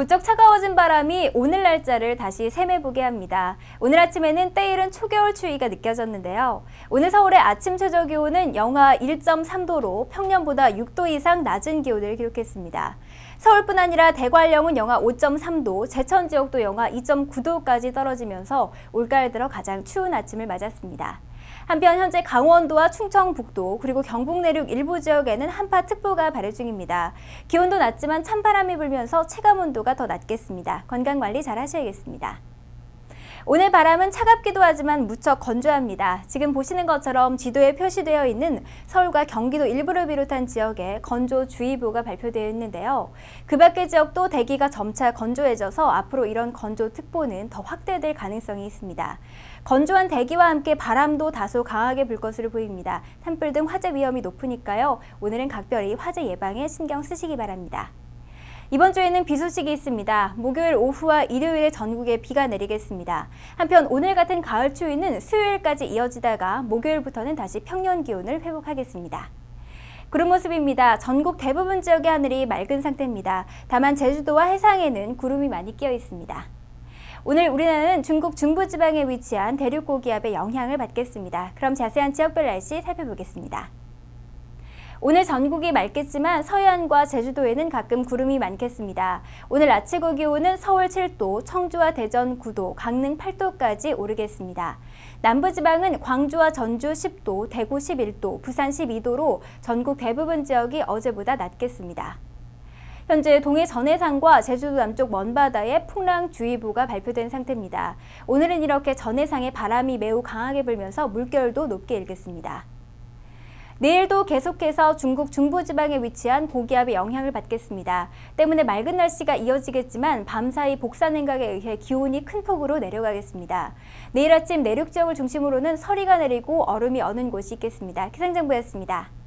부쩍 차가워진 바람이 오늘 날짜를 다시 셈해보게 합니다. 오늘 아침에는 때이른 초겨울 추위가 느껴졌는데요. 오늘 서울의 아침 최저 기온은 영하 1.3도로 평년보다 6도 이상 낮은 기온을 기록했습니다. 서울뿐 아니라 대관령은 영하 5.3도, 제천 지역도 영하 2.9도까지 떨어지면서 올가을 들어 가장 추운 아침을 맞았습니다. 한편 현재 강원도와 충청북도 그리고 경북 내륙 일부 지역에는 한파특보가 발효 중입니다. 기온도 낮지만 찬바람이 불면서 체감 온도가 더 낮겠습니다. 건강관리 잘 하셔야겠습니다. 오늘 바람은 차갑기도 하지만 무척 건조합니다. 지금 보시는 것처럼 지도에 표시되어 있는 서울과 경기도 일부를 비롯한 지역에 건조주의보가 발표되어 있는데요. 그 밖의 지역도 대기가 점차 건조해져서 앞으로 이런 건조특보는 더 확대될 가능성이 있습니다. 건조한 대기와 함께 바람도 다소 강하게 불 것으로 보입니다. 산불 등 화재 위험이 높으니까요. 오늘은 각별히 화재 예방에 신경 쓰시기 바랍니다. 이번 주에는 비 소식이 있습니다. 목요일 오후와 일요일에 전국에 비가 내리겠습니다. 한편 오늘 같은 가을 추위는 수요일까지 이어지다가 목요일부터는 다시 평년 기온을 회복하겠습니다. 구름 모습입니다. 전국 대부분 지역의 하늘이 맑은 상태입니다. 다만 제주도와 해상에는 구름이 많이 끼어 있습니다. 오늘 우리나라는 중국 중부지방에 위치한 대륙 고기압의 영향을 받겠습니다. 그럼 자세한 지역별 날씨 살펴보겠습니다. 오늘 전국이 맑겠지만 서해안과 제주도에는 가끔 구름이 많겠습니다. 오늘 아침 기온은 서울 7도, 청주와 대전 9도, 강릉 8도까지 오르겠습니다. 남부지방은 광주와 전주 10도, 대구 11도, 부산 12도로 전국 대부분 지역이 어제보다 낮겠습니다. 현재 동해 전해상과 제주도 남쪽 먼바다에 풍랑주의보가 발표된 상태입니다. 오늘은 이렇게 전해상에 바람이 매우 강하게 불면서 물결도 높게 일겠습니다. 내일도 계속해서 중국 중부지방에 위치한 고기압의 영향을 받겠습니다. 때문에 맑은 날씨가 이어지겠지만 밤사이 복사 냉각에 의해 기온이 큰 폭으로 내려가겠습니다. 내일 아침 내륙 지역을 중심으로는 서리가 내리고 얼음이 어는 곳이 있겠습니다. 기상정보였습니다.